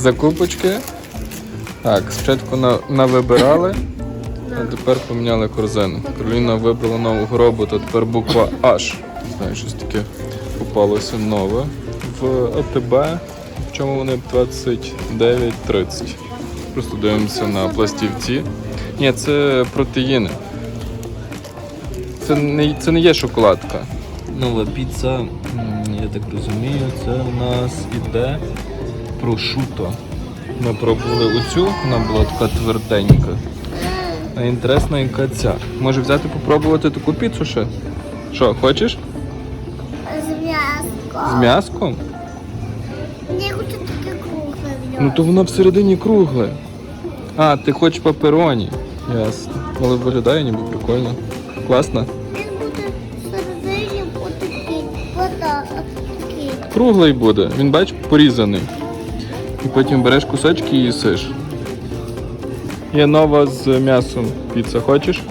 закупочки. Так, спочатку навибирали, а тепер поміняли корзину. Кароліна вибрала нового робота, тепер буква H. Не знаю, щось таке попалося нове. В АТБ, в чому вони 29,30. Просто дивимося на пластівці. Ні, це протеїни. Це не, це не є шоколадка. Нова піца, я так розумію, це у нас іде прошуто. Ми пробували оцю, вона була така тверденька. А інтересна, яка ця. Може взяти попробувати таку піцу ще? Що, хочеш? З м'яском. З м'яском? Я хочу таке кругле Ну то воно всередині кругле. А, ти хочеш папероні. Ясно. Але виглядає ніби прикольно. Класно. Він буде всередині отакий. Вода такий. Круглий буде. Він бач порізаний. І потім береш кусочки і їсиш. Є нова з м'ясом піца. Хочеш?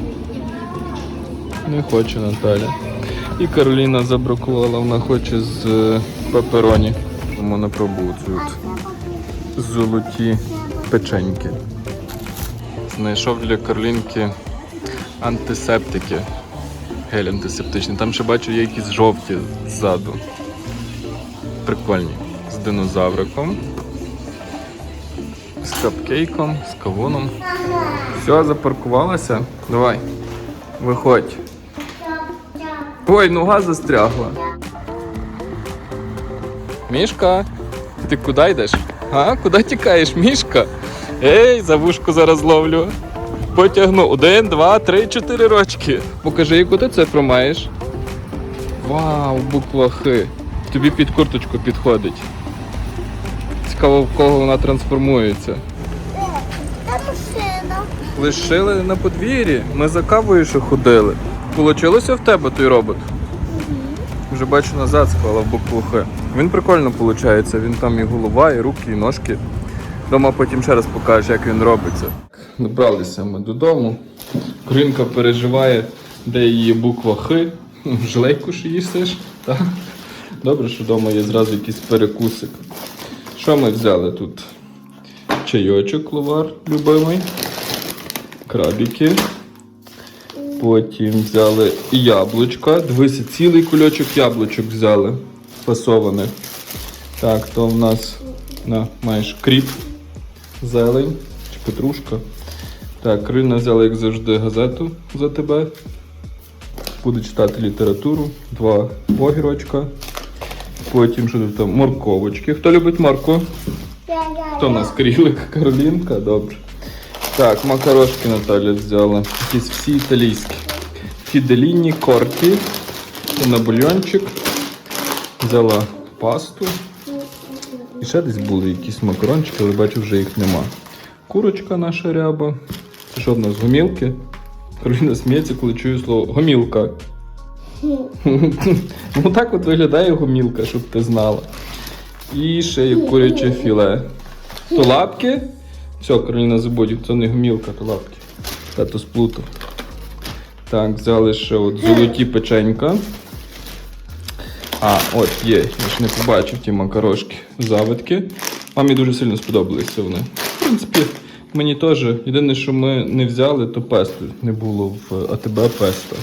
Не хоче Наталя. І Кароліна забракувала, вона хоче з е, пепероні. Тому не пробую цю золоті печеньки. Знайшов для Каролінки антисептики. Гель антисептичний. Там ще бачу є якісь жовті ззаду. Прикольні. З динозавриком. З капкейком, з кавуном. Все, запаркувалася. Давай. Виходь. Ой, нога застрягла. Мішка, ти куди йдеш? А? Куди тікаєш, мішка? Ей, за вушку зараз ловлю. Потягну. Один, два, три, чотири рочки. Покажи, яку ти цифру маєш. Вау, буква Х. Тобі під курточку підходить. Цікаво, в кого вона трансформується. Та машина. Лишили на подвір'ї. Ми за кавою ще ходили. Получилося в тебе той робот? Вже бачу назад склала в букву Х. Він прикольно виходить. Він там і голова, і руки, і ножки. Дома потім ще раз покаже, як він робиться. Добралися ми додому. Корінка переживає, де її буква Х. Жлейку ж їсиш. Так? Добре, що вдома є зразу якийсь перекусик. Що ми взяли тут? Чайочок ловар любимий, крабіки. Потім взяли яблучка. Дивися, цілий кульочок яблучок взяли. Фасованих. Так, то в нас на, маєш кріп, зелень чи петрушка. Так, Крина взяла, як завжди, газету за тебе. Буде читати літературу. Два огірочка. Потім що тут там? Морковочки. Хто любить моркву? Хто в нас крілик? Каролінка, добре. Так, макарошки Наталя взяла. Якісь всі італійські. Фіделіні, корті. На бульйончик. Взяла пасту. І ще десь були якісь макарончики, але бачу, вже їх нема. Курочка наша ряба. Це що в нас гомілки? Кароліна сміється, коли чую слово гомілка. Ну так от виглядає гомілка, щоб ти знала. І ще є куряче філе. То лапки. Все, Кароліна забудь, це не гомілка, то лапки. Тато сплутав. Так, взяли ще от золоті печенька. А, от є, я ж не побачив ті макарошки завитки. Мамі дуже сильно сподобалися вони. В принципі, мені теж. Єдине, що ми не взяли, то песто. Не було в АТБ песто.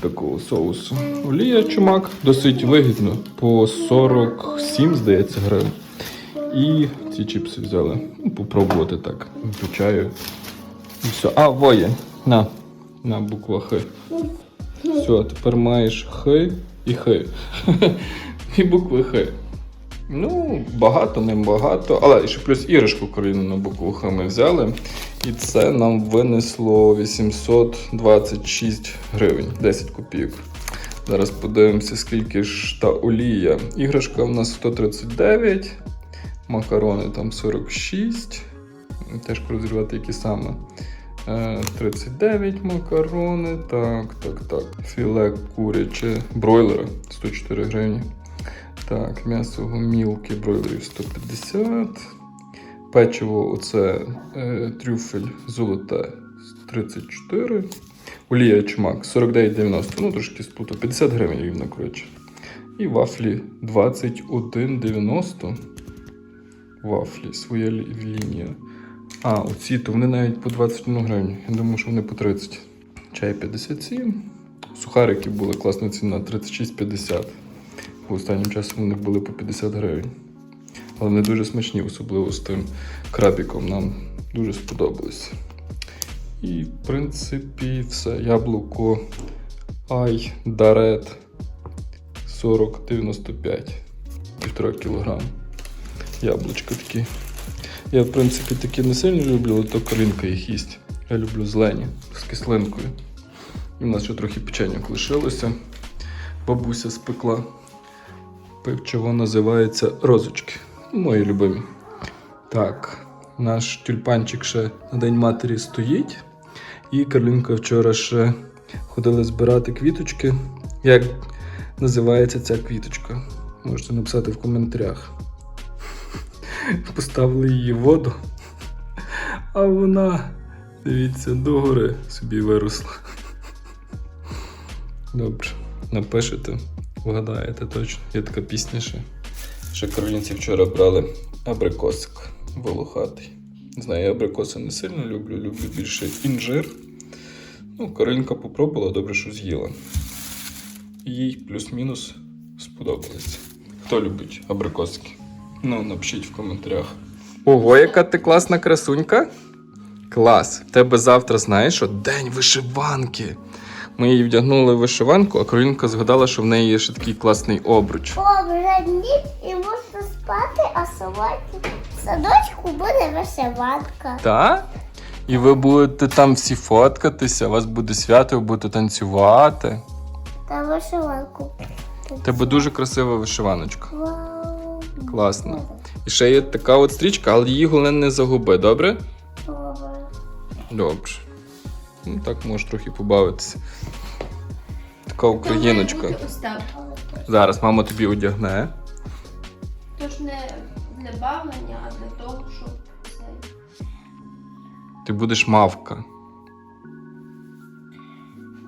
Такого соусу. Олія чумак досить вигідно. По 47, здається, гривень. І ці чіпси взяли. Ну, попробувати так. До чаю. Все. А, воє. На. На буква Х. Все, тепер маєш Х і Х. І букви Х. Ну, багато, не багато. Але ще плюс іграшку Кароліну на букву Х ми взяли. І це нам винесло 826 гривень, 10 копійок. Зараз подивимося, скільки ж та олія. Іграшка у нас 139, макарони там 46. Теж розірвати які саме. Е, 39 макарони. Так, так, так. Філе куряче бройлера 104 гривні. Так, м'ясо гомілки бройлерів 150. Печиво оце е, трюфель золоте 34. Олія чмак 49,90. Ну, трошки сплутав. 50 гривень рівно, коротше. І вафлі 21,90. вафлі, своя лі- лінія. А, оці, то вони навіть по 21 гривню. Я думаю, що вони по 30. Чай 57. Сухарики були класна ціна 36,50. Бо останнім часом вони були по 50 гривень. Але вони дуже смачні, особливо з тим крабіком. Нам дуже сподобалось. І, в принципі, все. Яблуко Ай Дарет 40,95. Півтора кілограм. Яблучка такі. Я, в принципі, такі не сильно люблю, але то Каринка їх їсть. Я люблю зелені з кислинкою. І в нас ще трохи печеньок лишилося. Бабуся спекла. Пивчиво називається розочки. Мої любимі. Так, наш тюльпанчик ще на День матері стоїть. І Карлінка вчора ще ходила збирати квіточки. Як називається ця квіточка? Можете написати в коментарях. Поставили її в воду, а вона, дивіться, догори собі виросла. Добре, напишете, вгадаєте точно. Є така пісня ще. Ще каролінці вчора брали абрикосик волохатий. Не знаю, я абрикоси не сильно люблю, люблю більше інжир. Ну, Каролінка попробувала, добре, що з'їла. Їй плюс-мінус сподобалось. Хто любить абрикоски? Ну, напишіть в коментарях. Ого, яка ти класна красунька. Клас. В тебе завтра знаєш, що день вишиванки. Ми їй вдягнули вишиванку, а Каролінка згадала, що в неї є ще такий класний обруч. О, вже ніч і спати, а сьогодні в садочку буде вишиванка. Та? І ви будете там всі фоткатися, у вас буде свято, ви будете танцювати. Та вишиванку. У тебе дуже красива вишиваночка. Вау. Класно. І ще є така от стрічка, але її головне не загуби, добре? Добре. Добре. Ну так можеш трохи побавитися. Така україночка. Зараз мама тобі одягне. Тож не для бавлення, а для того, щоб це. Ти будеш мавка.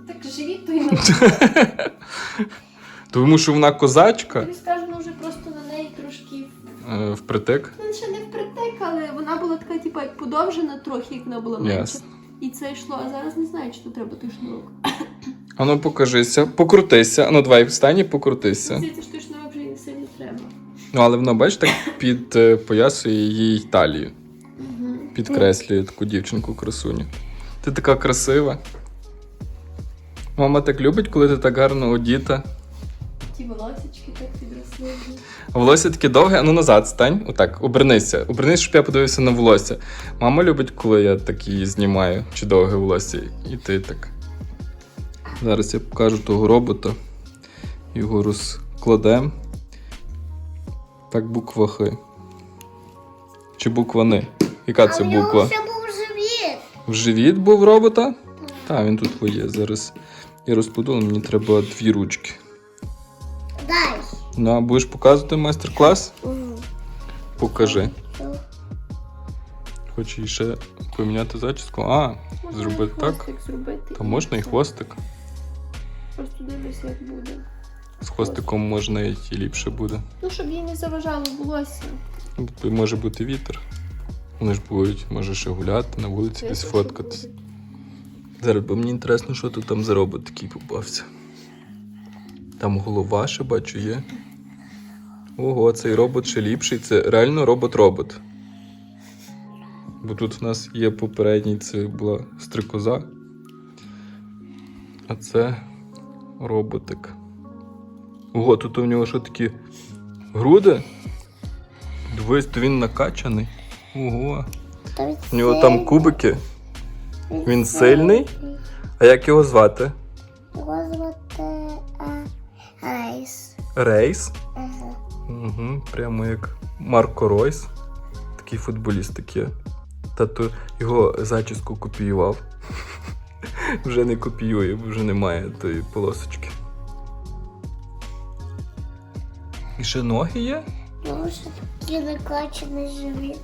Так живіть то і на Тому що вона козачка тобі скажу, ну вже просто на неї трошки е, впритик. ну, ще не впритик, але вона була така, типу, як подовжена трохи, як вона була менша. Ясно. І це йшло, а зараз не знаю, чи то треба той шнурок. Ану, покажися, покрутися. Ану, давай встань і покрутися. Здається, що той Ну, але вона, бачиш, так під е, поясує їй талію. Підкреслює таку дівчинку красуню. Ти така красива. Мама так любить, коли ти так гарно одіта. Ті волосечки так підросли. волосся таке довге, а ну назад стань. Отак, обернися. Обернись, щоб я подивився на волосся. Мама любить, коли я так її знімаю, чи довге волосся, і ти так. Зараз я покажу того робота. Його розкладемо. Так, буква Х. Чи буква Н? Яка це буква? був живіт. В живіт був робота? Так, він тут є. Зараз я розкладу, мені треба дві ручки. Дай. Ну, а будеш показувати майстер-клас? Покажи. Хочу ще поміняти зачіску. А, Можна зробити так. хвостик зробити. Та можна і хвостик. Просто дивлюся, як буде. З хвостиком можна і ліпше буде. Ну, щоб їй не заважало волосся. Може бути вітер. Вони ж будуть, може ще гуляти на вулиці, десь фоткатись. Зараз, бо мені інтересно, що тут там за робот такий попався. Там голова ще бачу є. Ого, цей робот ще ліпший. Це реально робот-робот. Бо тут в нас є попередній, це була стрикоза. А це роботик. Ого, тут у нього що такі груди? Дивись, то він накачаний. Ого. У нього там кубики. Він сильний? А як його звати? Його звати Рейс. Рейс. Угу, прямо як Марко Ройс. Такий футболіст такий. Тато його зачіску копіював. вже не копіює, вже немає тої полосочки. І ще ноги є? Тому що такий накачаний живіт.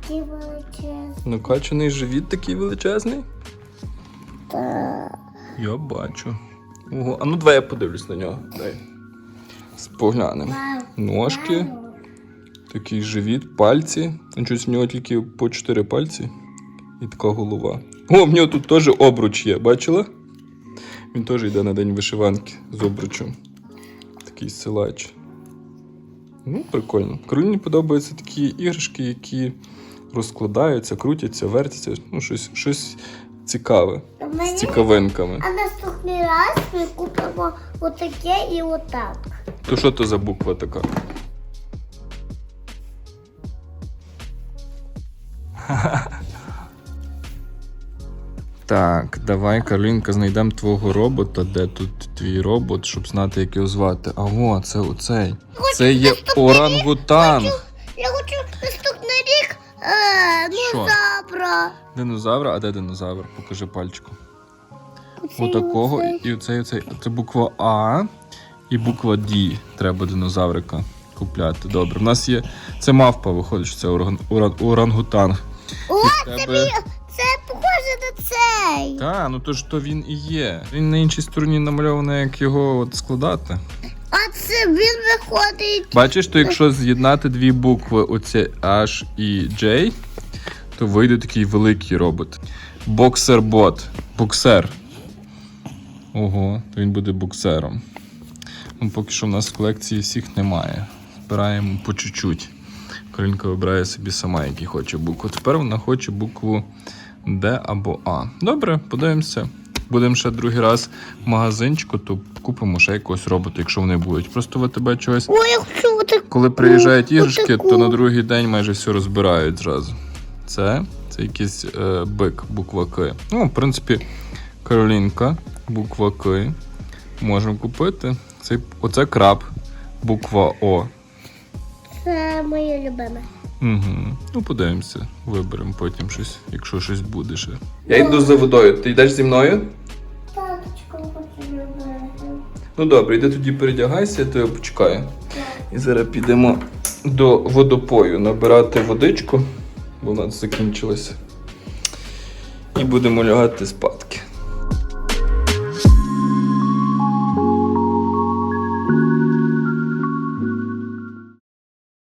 Такий величезний. Накачаний живіт такий величезний. Та. Я бачу. Ого, а ну давай я подивлюсь на нього. Дай. Поглянемо. Ножки. Такий живіт, пальці. Ну, Щось в нього тільки по 4 пальці. І така голова. О, в нього тут теж обруч є, бачила? Він теж йде на день вишиванки з обручем. Такий силач. Ну, прикольно. Кароліні подобаються такі іграшки, які розкладаються, крутяться, вертяться. Ну, щось, щось цікаве. З цікавинками. А наступний раз ми купимо отаке і отак. То що то за буква така? Так, давай, Каролінка, знайдемо твого робота. Де тут твій робот, щоб знати, як його звати. А о, це оцей. Це є орангутанг. Я хочу наступний рік е, ну. Динозавра, а де динозавр? Покажи пальчиком. Отакого і оцей, оцей. Це буква А і буква Д. Треба динозаврика купляти. Добре. У нас є. Це мавпа, виходить, що це оран, оран, орангутанг. О, І в це, тебе- мій- це похоже на цей. Та, ну то ж то він і є. Він на іншій стороні намальований, як його от складати. А це він виходить. Бачиш, то якщо з'єднати дві букви, оце H і J, то вийде такий великий робот. Боксер-бот. Боксер. Ого, то він буде боксером. Ну, поки що в нас в колекції всіх немає. Збираємо по чуть-чуть. Каролінка вибирає собі сама, який хоче букву. Тепер вона хоче букву Д або А. Добре, подивимося. Будемо ще другий раз в магазинчику, то купимо ще якогось робота, якщо вони будуть. Просто в тебе чогось. Ой, я хочу отаку. Коли приїжджають іграшки, отаку. то на другий день майже все розбирають зразу. Це, це якийсь е, бик, буква К. Ну, в принципі, Каролінка, буква К. Можемо купити. Це, оце краб, буква О. Це моє любиме. Угу. Ну, подивимося, виберемо потім щось, якщо щось буде ще. Я йду за водою. Ти йдеш зі мною? Ну добре, йди тоді передягайся, я тебе почекаю. І зараз підемо до водопою набирати водичку, бо в нас закінчилася. І будемо лягати спадки.